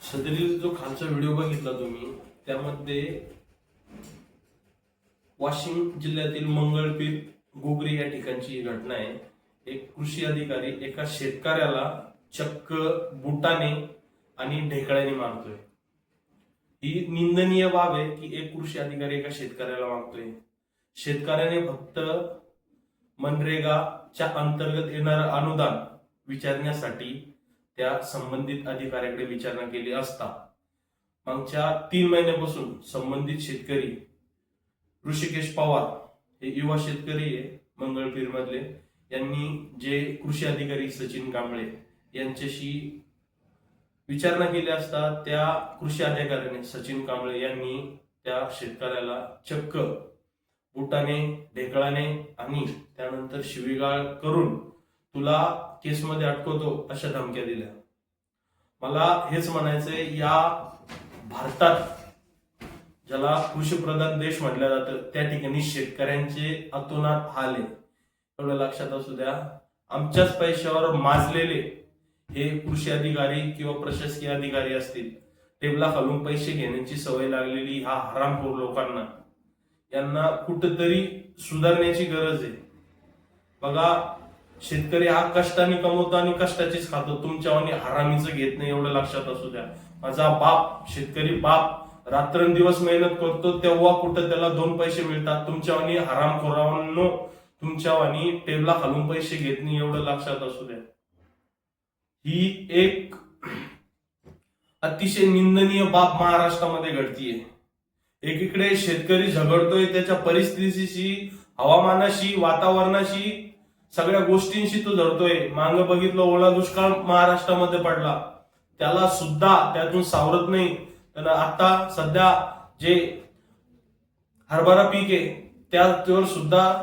सदरील जो खालचा व्हिडिओ बघितला तुम्ही त्यामध्ये वाशिम जिल्ह्यातील मंगळपीर गोगरी या ठिकाणची घटना आहे. एक कृषी अधिकारी एका शेतकऱ्याला चक्क बुटाने आणि ढेकळ्याने मारतोय. ही निंदनीय बाब आहे की एक कृषी अधिकारी एका शेतकऱ्याला मागतोय शेतकऱ्याने फक्त मनरेगाच्या अंतर्गत येणारं अनुदान विचारण्यासाठी त्या संबंधित अधिकाऱ्याकडे विचारणा केली असता. मागच्या तीन महिन्यापासून संबंधित शेतकरी ऋषिकेश पवार हे युवा शेतकरी आहे मंगळपीर मधले यांनी जे कृषी अधिकारी सचिन कांबळे यांच्याशी विचारणा केली असता त्या कृषी अधिकाऱ्याने सचिन कांबळे यांनी त्या शेतकऱ्याला चक्क बुटाने ढेकळाने आणि त्यानंतर शिवीगाळ करून तुला केसमध्ये अटकवतो अशा धमक्या दिल्या. मला हेच म्हणायचंय या भारतात ज्याला कृषीप्रधान देश म्हटलं जातं त्या ठिकाणी शेतकऱ्यांचे अतोनात हाल आहे. एवढं लक्षात असू द्या. आमच्याच पैशावर माजलेले हे कृषी अधिकारी किंवा प्रशासकीय अधिकारी असतील टेबला खालून पैसे घेण्याची सवय लागलेली ह्या हरामखोर लोकांना. यांना कुठंतरी सुधारण्याची गरज आहे. बघा शेतकरी हा कष्टाने कमवतो आणि कष्टाचीच खातो. तुमच्यावानी हरामीचं घेत नाही एवढं लक्षात असू द्या. माझा बाप शेतकरी बाप रात्रंदिवस मेहनत करतो तेव्हा कुठं त्याला दोन पैसे मिळतात? तुमच्यावानी आणि हरामखोरांनो टेबला खालून पैसे घेत नाही एवढं लक्षात असू द्या. ही एक अतिशय निंदनीय बाब महाराष्ट्रामध्ये घडतीये. एकीकडे शेतकरी झगडतोय त्याच्या परिस्थितीशी हवामानाशी वातावरणाशी सगळ्या गोष्टींशी तो झडतोय. मांग बघितलं ओला दुष्काळ महाराष्ट्रामध्ये पडला. त्याला सुद्धा त्यातून सावरत नाही. त्याला आता सध्या जे हरभरा पीक आहे त्यावर सुद्धा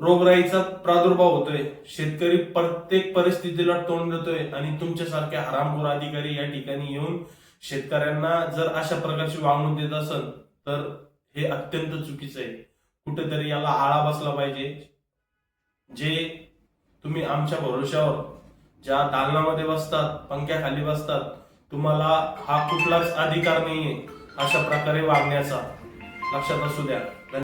रोगराईचा प्रादुर्भाव होतोय. शेतकरी प्रत्येक परिस्थितीला तोंड देतोय आणि तुमच्यासारखे हरामखोर अधिकारी या ठिकाणी येऊन शेतकऱ्यांना जर अशा प्रकारची वागणूक देत असेल तर हे अत्यंत चुकीचं आहे. कुठेतरी याला आळा बसला पाहिजे. जे तुम्ही आमच्या भरोश्यावर ज्या दालनामध्ये बसतात पंख्याखाली बसतात तुम्हाला हा कुठलाच अधिकार नाहीये अशा प्रकारे वागण्याचा. लक्षात असू द्या.